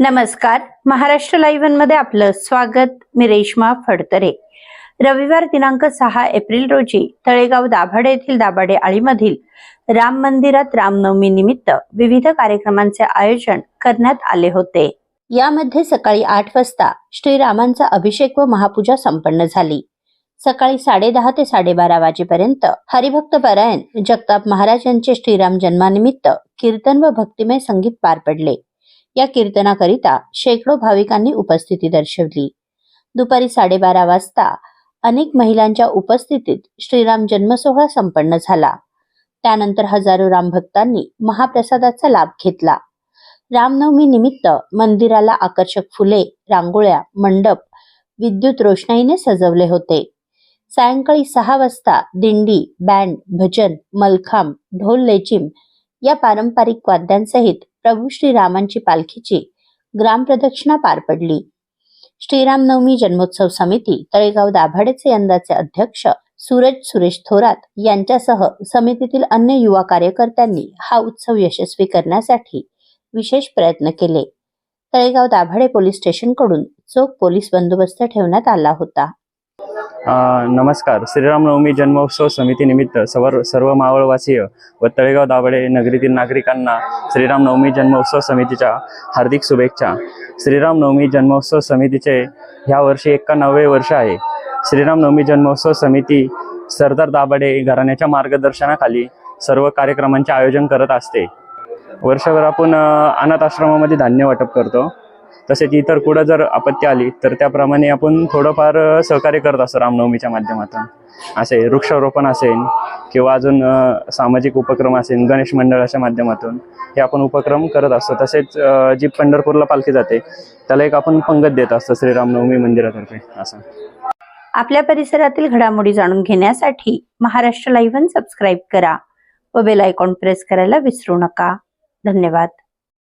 नमस्कार. महाराष्ट्र लाईव्हमध्ये आपलं स्वागत. मी रेश्मा फडतरे. रविवार दिनांक सहा एप्रिल रोजी तळेगाव दाभाडे येथील दाभाडे आळीमधील राम मंदिरात रामनवमी निमित्त विविध कार्यक्रमांचे आयोजन करण्यात आले होते. यामध्ये सकाळी आठ वाजता श्रीरामांचा अभिषेक व महापूजा संपन्न झाली. सकाळी साडेदहा ते साडेबारा वाजेपर्यंत हरिभक्त परायण जगताप महाराज यांचे श्रीराम जन्मानिमित्त कीर्तन व भक्तिमय संगीत पार पडले. या कीर्तनाकरिता शेकडो भाविकांनी उपस्थिती दर्शवली. दुपारी साडेबारा वाजता अनेक महिलांच्या उपस्थितीत श्रीराम जन्मसोहळा संपन्न झाला. त्यानंतर हजारो रामभक्तांनी महाप्रसादाचा लाभ घेतला. रामनवमी निमित्त मंदिराला आकर्षक फुले रांगोळ्या मंडप विद्युत रोषणाईने सजवले होते. सायंकाळी सहा वाजता दिंडी बँड भजन मलखांब ढोल लेचिम या पारंपरिक वाद्यांसहित प्रभू श्रीरामांची पालखीची ग्रामप्रदक्षिणा पार पडली. श्रीराम नवमी जन्मोत्सव समिती तळेगाव दाभाडेचे यंदाचे अध्यक्ष सूरज सुरेश थोरात यांच्यासह समितीतील अन्य युवा कार्यकर्त्यांनी हा उत्सव यशस्वी करण्यासाठी विशेष प्रयत्न केले. तळेगाव दाभाडे पोलीस स्टेशनकडून चोख पोलीस बंदोबस्त ठेवण्यात आला होता. नमस्कार. श्रीरामनवमी जन्मोत्सव समितीनिमित्त सर्व सर्व मावळवासीय व तळेगाव दाभाडे नगरीतील नागरिकांना श्रीरामनवमी जन्मोत्सव समितीच्या हार्दिक शुभेच्छा. श्रीरामनवमी जन्मोत्सव समितीचे ह्या वर्षी एक्कावन्नावे वर्ष आहे. श्रीरामनवमी जन्मोत्सव समिती सरदार दाभाडे घराण्याच्या मार्गदर्शनाखाली सर्व कार्यक्रमांचे आयोजन करत असते. वर्षभर आपण अनाथ आश्रमामध्ये धान्य वाटप करतो. तसेच इतर कुठं जर आपत्ती आली तर त्याप्रमाणे आपण थोडंफार सहकार्य करत असतो रामनवमीच्या माध्यमातून. असे वृक्षारोपण असेल किंवा अजून सामाजिक उपक्रम असेल गणेश मंडळाच्या माध्यमातून हे आपण उपक्रम करत असतो. तसेच जी पंढरपूरला पालखी जाते त्याला एक आपण पंगत देत असतो श्रीरामनवमी मंदिरातर्फे. असं. आपल्या परिसरातील घडामोडी जाणून घेण्यासाठी महाराष्ट्र लाईव्ह सबस्क्राईब करा व बेल आयकॉन प्रेस करायला विसरू नका. धन्यवाद.